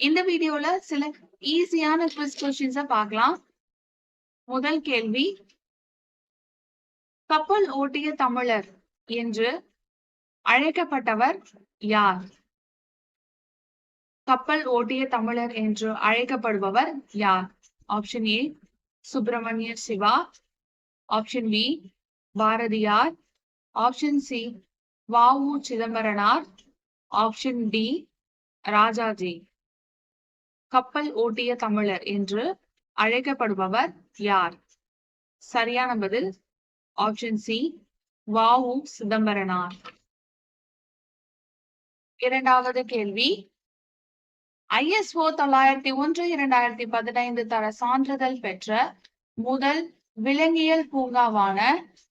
இந்த வீடியோல சில ஈஸியான குவிஸ் கொஸ்டின்ஸ பார்க்கலாம். முதல் கேள்வி கப்பல் ஓட்டிய தமிழர் என்று அழைக்கப்பட்டவர் யார்? கப்பல் ஓட்டிய தமிழர் என்று அழைக்கப்படுபவர் யார்? Option A Subramania Siva. Option B Bharathiyar. Option C VO Chidambaranar. Option D Rajaji. கப்பல் ஓட்டிய தமிழர் என்று அழைக்கப்படுபவர் யார்? சரியான பதில் ஆப்ஷன் சி வாவு சிதம்பரனார். இரண்டாவது கேள்வி ஐஎஸ்ஓ தொள்ளாயிரத்தி ஒன்று இரண்டாயிரத்தி பதினைந்து தர சான்றிதழ் பெற்ற முதல் விலங்கியல் பூங்காவான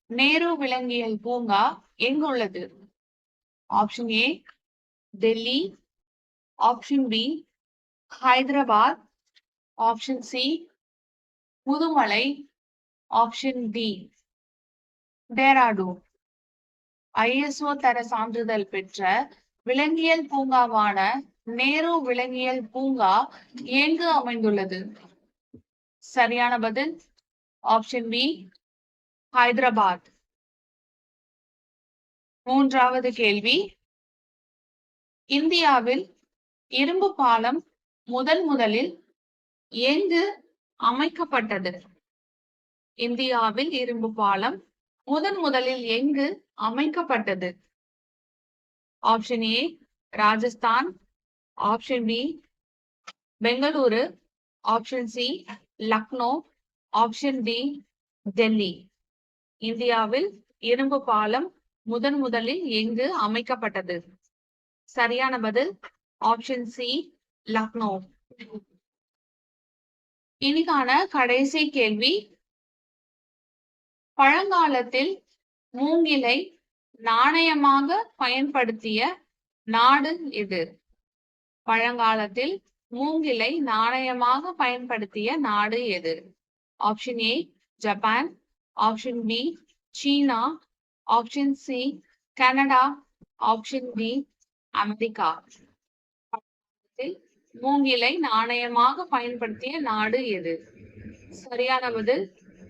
நேரு விலங்கியல் பூங்கா எங்குள்ளது? Option A Delhi option B Hyderabad option C Pudumalai option D Dehradun. ISO தர சான்றிதழ் பெற்ற விலங்கியல் பூங்காவான நேரு விலங்கியல் பூங்கா எங்கு அமைந்துள்ளது? சரியான பதில் ஆப்ஷன் பி ஹைதராபாத். மூன்றாவது கேள்வி இந்தியாவில் இரும்பு பாலம் முதன் முதலில் எங்கு அமைக்கப்பட்டது. இந்தியாவில் இரும்பு பாலம் முதன் முதலில் எங்கு அமைக்கப்பட்டது? Option A Rajasthan. Option B Bengaluru. Option C Lucknow. Option D Delhi. இந்தியாவில் இரும்பு பாலம் முதன் முதலில் எங்கு அமைக்கப்பட்டது? சரியான பதில் ஆப்ஷன் சி லக்னோ. இனிக்கான கடைசி கேள்வி. பழங்காலத்தில் மூங்கிலை நாணயமாக பயன்படுத்திய நாடு எது? பழங்காலத்தில் மூங்கிலை நாணயமாக பயன்படுத்திய நாடு எது? Option A Japan. Option B China. Option C Canada. Option D America. மூங்கிலை நாணயமாக பயன்படுத்திய நாடு எது? சரியான பதில்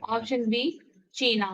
ஆப்ஷன் பி சீனா.